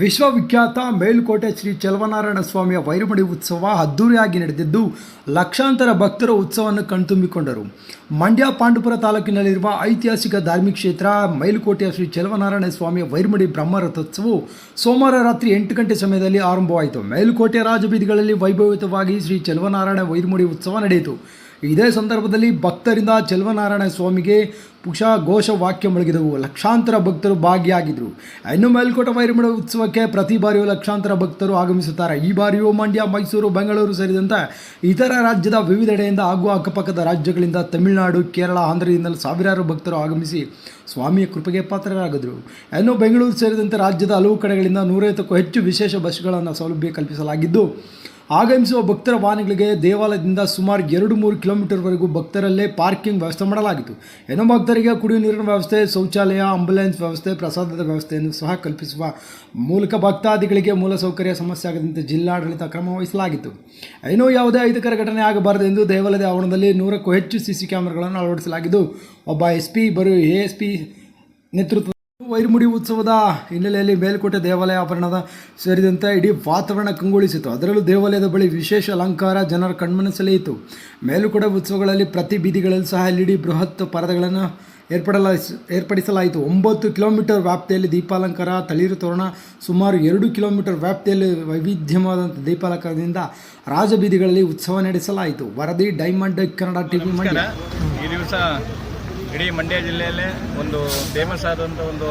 ವಿಶ್ವವಿಖ್ಯಾತ ಮೇಲುಕೋಟೆ ಶ್ರೀ ಚೆಲುವನಾರಾಯಣ ಸ್ವಾಮಿಯ ವೈರಮಡಿ ಉತ್ಸವ ಅದ್ದೂರಿಯಾಗಿ ನಡೆದಿದ್ದು, ಲಕ್ಷಾಂತರ ಭಕ್ತರು ಉತ್ಸವವನ್ನು ಕಣ್ತುಂಬಿಕೊಂಡರು. ಮಂಡ್ಯ ಪಾಂಡುಪುರ ತಾಲೂಕಿನಲ್ಲಿರುವ ಐತಿಹಾಸಿಕ ಧಾರ್ಮಿಕ ಕ್ಷೇತ್ರ ಮೇಲುಕೋಟೆಯ ಶ್ರೀ ಚಲವನಾರಾಯಣ ಸ್ವಾಮಿಯ ವೈರಮಡಿ ಬ್ರಹ್ಮರಥೋತ್ಸವವು ಸೋಮವಾರ ರಾತ್ರಿ ಎಂಟು ಗಂಟೆ ಸಮಯದಲ್ಲಿ ಆರಂಭವಾಯಿತು. ಮೇಲುಕೋಟೆ ರಾಜಬೀದಿಗಳಲ್ಲಿ ವೈಭವಿತವಾಗಿ ಶ್ರೀ ಚೆಲುವನಾರಾಯಣ ವೈರಮಡಿ ಉತ್ಸವ ನಡೆಯಿತು. ಇದೇ ಸಂದರ್ಭದಲ್ಲಿ ಭಕ್ತರಿಂದ ಚೆಲ್ವನಾರಾಯಣ ಸ್ವಾಮಿಗೆ ಪುಷಾ ಘೋಷ ವಾಕ್ಯ ಮೊಳಗಿದವು. ಲಕ್ಷಾಂತರ ಭಕ್ತರು ಭಾಗಿಯಾಗಿದ್ದರು ಇನ್ನು ಮೇಲ್ಕೋಟ ವೈರಮಡ ಉತ್ಸವಕ್ಕೆ ಪ್ರತಿ ಬಾರಿಯೂ ಲಕ್ಷಾಂತರ ಭಕ್ತರು ಆಗಮಿಸುತ್ತಾರೆ. ಈ ಬಾರಿಯೂ ಮಂಡ್ಯ, ಮೈಸೂರು, ಬೆಂಗಳೂರು ಸೇರಿದಂತೆ ಇತರ ರಾಜ್ಯದ ವಿವಿಧೆಡೆಯಿಂದ ಹಾಗೂ ಅಕ್ಕಪಕ್ಕದ ರಾಜ್ಯಗಳಿಂದ ತಮಿಳುನಾಡು, ಕೇರಳ ಆಂಧ್ರದಿಂದಲೂ ಸಾವಿರಾರು ಭಕ್ತರು ಆಗಮಿಸಿ ಸ್ವಾಮಿಯ ಕೃಪೆಗೆ ಪಾತ್ರರಾಗಿದ್ದರು ಇನ್ನು ಬೆಂಗಳೂರು ಸೇರಿದಂತೆ ರಾಜ್ಯದ ಹಲವು ಕಡೆಗಳಿಂದ ನೂರೈವತ್ತಕ್ಕೂ ಹೆಚ್ಚು ವಿಶೇಷ ಬಸ್ಗಳನ್ನು ಸೌಲಭ್ಯ ಕಲ್ಪಿಸಲಾಗಿದ್ದು ಆಗಮಿಸುವ ಭಕ್ತರ ವಾಹನಗಳಿಗೆ ದೇವಾಲಯದಿಂದ ಸುಮಾರು ಎರಡು ಮೂರು ಕಿಲೋಮೀಟರ್ವರೆಗೂ ಭಕ್ತರಲ್ಲೇ ಪಾರ್ಕಿಂಗ್ ವ್ಯವಸ್ಥೆ ಮಾಡಲಾಗಿತ್ತು. ಏನೋ ಭಕ್ತರಿಗೆ ಕುಡಿಯುವ ನೀರಿನ ವ್ಯವಸ್ಥೆ, ಶೌಚಾಲಯ ಆಂಬುಲೆನ್ಸ್ ವ್ಯವಸ್ಥೆ, ಪ್ರಸಾದದ ವ್ಯವಸ್ಥೆಯನ್ನು ಸಹ ಕಲ್ಪಿಸುವ ಮೂಲಕ ಭಕ್ತಾದಿಗಳಿಗೆ ಮೂಲಸೌಕರ್ಯ ಸಮಸ್ಯೆ ಆಗದಂತೆ ಜಿಲ್ಲಾಡಳಿತ ಕ್ರಮ ವಹಿಸಲಾಗಿತ್ತು. ಏನೋ ಯಾವುದೇ ಅಹಿತಕರ ಘಟನೆ ಆಗಬಾರದು ಎಂದು ದೇವಾಲಯದ ಆವರಣದಲ್ಲಿ ನೂರಕ್ಕೂ ಹೆಚ್ಚು ಸಿಸಿ ಕ್ಯಾಮೆರಾಗಳನ್ನು ಅಳವಡಿಸಲಾಗಿದ್ದು, ಒಬ್ಬ ಎಸ್ ಪಿ ಇಬ್ಬರು ಎ ಎಸ್ ಪಿ ನೇತೃತ್ವ ವೈರಮುಡಿ ಉತ್ಸವದ ಹಿನ್ನೆಲೆಯಲ್ಲಿ ಮೇಲ್ಕೋಟೆ ದೇವಾಲಯ ಆವರಣದ ಸೇರಿದಂತೆ ಇಡೀ ವಾತಾವರಣ ಕಂಗೊಳಿಸಿತು. ಅದರಲ್ಲೂ ದೇವಾಲಯದ ಬಳಿ ವಿಶೇಷ ಅಲಂಕಾರ, ಜನರ ಕಣ್ಮನ ಸೆಳೆಯಿತು ಮೇಲುಕೋಟೆ ಉತ್ಸವಗಳಲ್ಲಿ ಪ್ರತಿ ಬೀದಿಗಳಲ್ಲಿ ಸಹ ಎಲ್ ಇ ಬೃಹತ್ ಪರದೆಗಳನ್ನು ಏರ್ಪಡಲ ಏರ್ಪಡಿಸಲಾಯಿತು. ಒಂಬತ್ತು ಕಿಲೋಮೀಟರ್ ವ್ಯಾಪ್ತಿಯಲ್ಲಿ ದೀಪಾಲಂಕಾರ, ತಳಿರು ತೋರಣ, ಸುಮಾರು ಎರಡು ಕಿಲೋಮೀಟರ್ ವ್ಯಾಪ್ತಿಯಲ್ಲಿ ವೈವಿಧ್ಯವಾದಂಥ ದೀಪಾಲಂಕಾರದಿಂದ ರಾಜಬೀದಿಗಳಲ್ಲಿ ಉತ್ಸವ ನಡೆಸಲಾಯಿತು. ವರದಿ, ಡೈಮಂಡ್, ಕನ್ನಡ ಟಿವಿ ಮಂಡ್ಯ. ಇಡೀ ಮಂಡ್ಯ ಜಿಲ್ಲೆಯಲ್ಲೇ ಒಂದು ಫೇಮಸ್ ಆದಂಥ ಒಂದು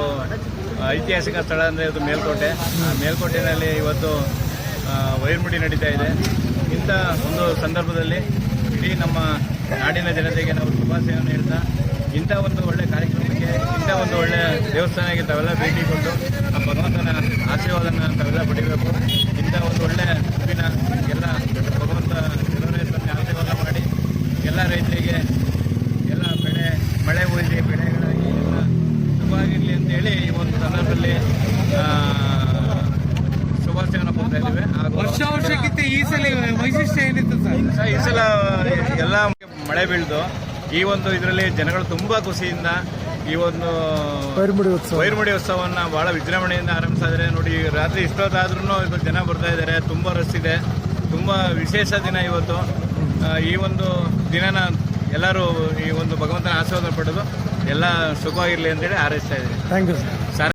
ಐತಿಹಾಸಿಕ ಸ್ಥಳ ಅಂದರೆ ಇದು ಮೇಲ್ಕೋಟೆ. ಆ ಮೇಲ್ಕೋಟೆಯಲ್ಲಿ ಇವತ್ತು ವೈರ್ಮುಡಿ ನಡೀತಾ ಇದೆ. ಇಂಥ ಒಂದು ಸಂದರ್ಭದಲ್ಲಿ ಇಡೀ ನಮ್ಮ ನಾಡಿನ ಜನತೆಗೆ ನಾವು ಶುಭಾಶಯವನ್ನು ಹೇಳ್ತಾ, ಇಂಥ ಒಂದು ಒಳ್ಳೆ ಕಾರ್ಯಕ್ರಮಕ್ಕೆ, ಇಂಥ ಒಂದು ಒಳ್ಳೆ ದೇವಸ್ಥಾನಕ್ಕೆ ತಾವೆಲ್ಲ ಭೇಟಿ ಕೊಟ್ಟು, ಆ ಭಗವಂತನ ಆಶೀರ್ವಾದನ ತಾವೆಲ್ಲ ಪಡಿಬೇಕು. ಇಂಥ ಒಂದು ಒಳ್ಳೆ ಎಲ್ಲ ಭಗವಂತ ಆಶೀರ್ವಾದ ಮಾಡಿ, ಎಲ್ಲ ರೈತರಿಗೆ ಮಳೆ ಹೋಗಿದೆ ಬೆಳೆಗಳಾಗಿ ಎಲ್ಲ ಶುಭವಾಗಿರಲಿ ಅಂತೇಳಿ ಈ ಒಂದು ಸಂದರ್ಭದಲ್ಲಿ ಶುಭಾಶಯನ ಶುಭಾಶಯವನ್ನು ಕೊಡ್ತಾ ಇದ್ದೇವೆ. ವರ್ಷ ವರ್ಷಕ್ಕಿಂತ ಈ ಸಲ ವೈಶಿಷ್ಟ್ಯ ಏನಿತ್ತು ಸರ್? ಈ ಸಲ ಎಲ್ಲ ಮಳೆ ಬೀಳ್ದು ಈ ಒಂದು ಇದರಲ್ಲಿ ಜನಗಳು ತುಂಬಾ ಖುಷಿಯಿಂದ ಈ ಒಂದು ವೈರ್ಮುಡಿ ಉತ್ಸವ. ವೈರ್ಮುಡಿ ಉತ್ಸವವನ್ನು ಬಹಳ ವಿಜೃಂಭಣೆಯಿಂದ ಆರಂಭಿಸಿದ್ರೆ ನೋಡಿ ರಾತ್ರಿ ಇಷ್ಟೊತ್ತಾದ್ರೂ ಇವತ್ತು ಜನ ಬರ್ತಾ ಇದ್ದಾರೆ. ತುಂಬ ರಸ್ ಇದೆ. ತುಂಬ ವಿಶೇಷ ದಿನ ಇವತ್ತು. ಈ ಒಂದು ದಿನನ ಎಲ್ಲರೂ ಈ ಒಂದು ಭಗವಂತನ ಆಶೀರ್ವಾದ ಪಡೆದು ಎಲ್ಲ ಸುಖವಾಗಿರಲಿ ಅಂತೇಳಿ ಹಾರೈಸ್ತಾ ಇದ್ದೀನಿ. Thank you sir